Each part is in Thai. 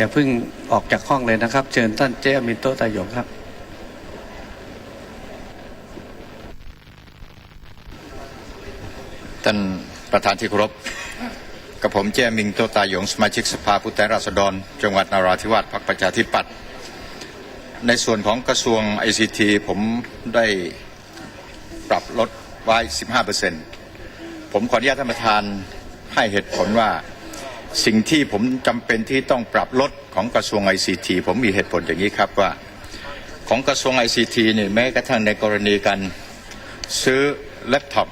อย่าเพิ่งออกจากห้องเลยนะครับ เชิญท่านเจ้ามินโตตายงครับ ท่านประธานที่เคารพกับผมแจ้มิงโตตายงสมาชิกสภาผู้แทนราษฎร จังหวัดนราธิวาสพรรคประชาธิปัตย์ในส่วนของกระทรวง ICT ผมได้ปรับลดไว้ 15%ผมขออนุญาตท่านประธานให้เหตุผลว่า สิ่งที่ผมจำเป็นที่ต้องปรับลดของกระทรวง ICT ผมมีเหตุผลอย่างนี้ครับว่า ของกระทรวง ICT นี่แม้กระทั่งในกรณีการซื้อแล็ปท็อป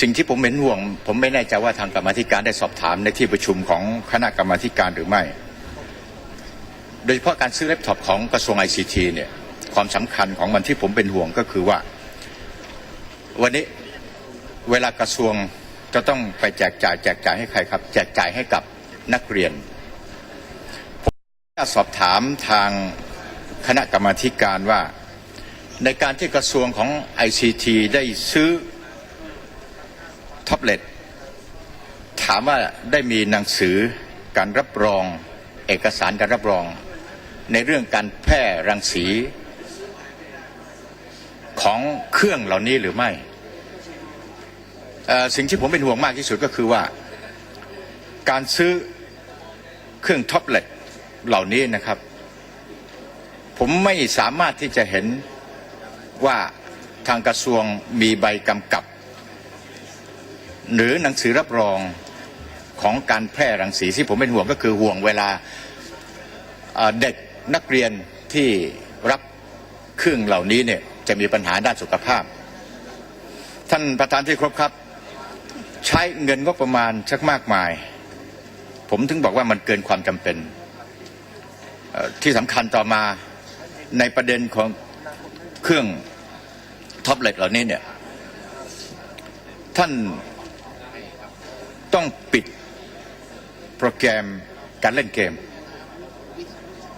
สิ่งที่ผมเป็นห่วง ผมไม่แน่ใจว่าทางกรรมธิการได้สอบถามในที่ประชุมของคณะกรรมธิการหรือไม่ โดยเฉพาะการซื้อแล็ปท็อปของกระทรวง ICT เนี่ยความสำคัญของมันที่ผมเป็นห่วงก็คือว่า วันนี้เวลากระทรวง จะต้องไปแจกจ่ายแจกจ่ายให้ใครครับ แจกจ่ายให้กับนักเรียนผมจะสอบถามทางคณะกรรมาการว่า ในการที่กระทรวงของ ICT ได้ซื้อท็อบเล็ตถามว่าได้มีหนังสือการรับรอง เอกสารการรับรอง ในเรื่องการแพร่รังสีของเครื่องเหล่านี้หรือไม่ สิ่งที่ผมเป็นห่วงมากที่สุดก็คือว่า การซื้อเครื่องท็อบเล็ตเหล่านี้นะครับ ผมไม่สามารถที่จะเห็นว่าทางกระทรวงมีใบกำกับ หรือหนังสือรับรองของการแพร่รังสีที่ผมเป็นห่วงก็คือห่วงเวลาเด็กนักเรียนที่รับเครื่องเหล่านี้เนี่ยจะมีปัญหาด้านสุขภาพ ท่านประธานที่ครบครับ ช้เงินงบประมาณชักมากมาย ผมถึงบอกว่ามันเกินความจำเป็น ที่สำคัญต่อมาในประเด็นของเครื่องท็อบเล็ตเหล่านี้เนี่ยท่านต้องปิดโปรแกรมการเล่นเกม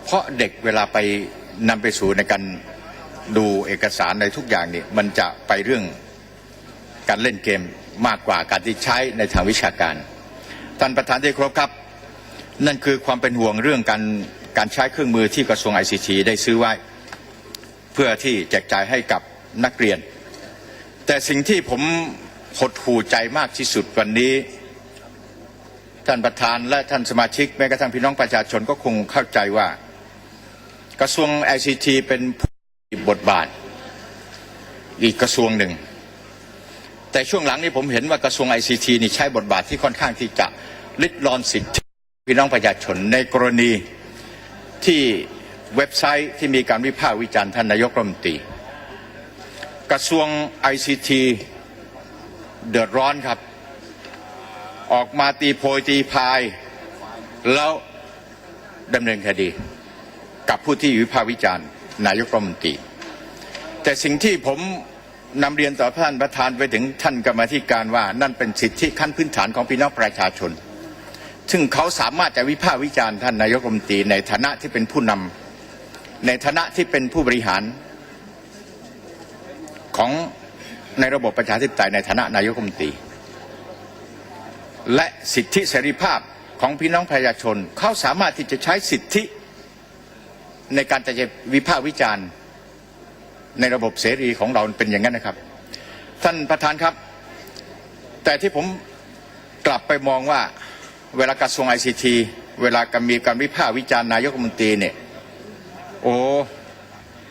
เพราะเด็กเวลาไปนำไปสู่ในการดูเอกสารในทุกอย่างนี่มันจะไปเรื่อง การเล่นเกมมากกว่าการที่ใช้ในทางวิชาการ ท่านประธานที่ครพครับ นั่นคือความเป็นห่วงเรื่องการการใช้เครื่องมือที่กระทรวง ICT ได้ซื้อไว้ เพื่อที่แจกจ่ายให้กับนักเรียน แต่สิ่งที่ผมหดหูใจมากที่สุดวันนี้ ท่านประธานและท่านสมาชิกแม้กระทั่งพี่น้องประชาชนก็คงเข้าใจว่า กระทรวง ICT เป็นผู้บทบาท อีกกระทรวงหนึ่ง แต่ช่วงหลังนี้ผมเห็นว่ากระทรวง ICT นี่ใช้บทบาทที่ค่อนข้างที่จะลิดรอนสิทธิพี่น้องประชาชนในกรณีที่เว็บไซต์ที่มีการวิพากษ์วิจารณ์ท่านนายกรัฐมนตรีกระทรวง ICT เดือดร้อนครับ ออกมาตีโพยตีพาย แล้วดำเนินคดี กับผู้ที่วิพากษ์วิจารณ์นายกรัฐมนตรีแต่สิ่งที่ผม นำเรียนต่อท่านประธานไปถึงท่านกรรมธิการว่า นั่นเป็นสิทธิขั้นพื้นฐานของพี่น้องประชาชน ซึ่งเขาสามารถจะวิพากษ์วิจารณ์ท่านนายกรัฐมนตรีในฐานะที่เป็นผู้นำในฐานะที่เป็นผู้บริหารของในระบบประชาธิปไตยในฐานะนายกรัฐมนตรี และสิทธิเสรีภาพของพี่น้องประชาชน เขาสามารถที่จะใช้สิทธิในการจะวิพากษ์วิจารณ์ ในระบบเสรีของเราเป็นอย่างนั้นนะครับ ท่านประธานครับ แต่ที่ผมกลับไปมองว่าเวลากระทรวงไอซีทีเวลาก็มีการวิพากษ์วิจารณ์นายกรัฐมนตรีเนี่ยโอ้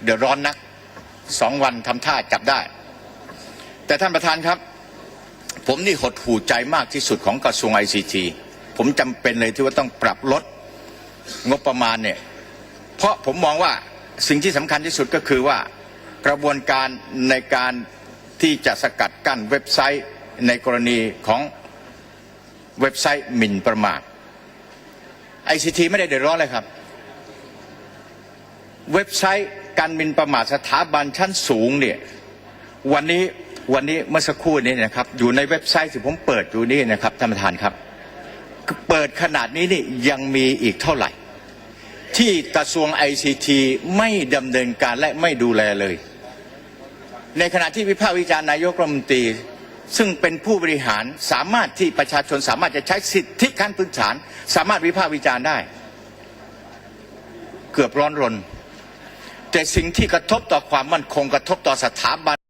เดือดร้อนนักสองวันทำท่าจับได้ แต่ท่านประธานครับ ผมนี่หดหูใจมากที่สุดของกระทรวงไอซีทีผมจำเป็นเลยที่ว่าต้องปรับลดงบประมาณเนี่ยเพราะผมมองว่าสิ่งที่สำคัญที่สุดก็คือว่า กระบวนการในการที่จะสกัดกั้นเว็บไซต์ในกรณีของเว็บไซต์หมิ่นประมาทไอซีทีไม่ได้เดือดร้อนเลยครับ เว็บไซต์การหมินประมาทสถาบันชั้นสูงเนี่ยวันนี้วันนี้เมื่อสักครู่นี้นะครับ อยู่ในเว็บไซต์ที่ผมเปิดอยู่นี่นะครับท่านประธานครับ เปิดขนาดนี้นี่ยังมีอีกเท่าไหร่ ที่กระทรวง ICT ไม่ดำเนินการและไม่ดูแลเลย ในขณะที่วิพากษ์วิจารณ์นายกรัฐมนตรี ซึ่งเป็นผู้บริหารสามารถที่ประชาชนสามารถจะใช้สิทธิขั้นพื้นฐาน สามารถวิพากษ์วิจารณ์ได้ เกือบร้อนรน แต่สิ่งที่กระทบต่อความมั่นคงกระทบต่อสถาบัน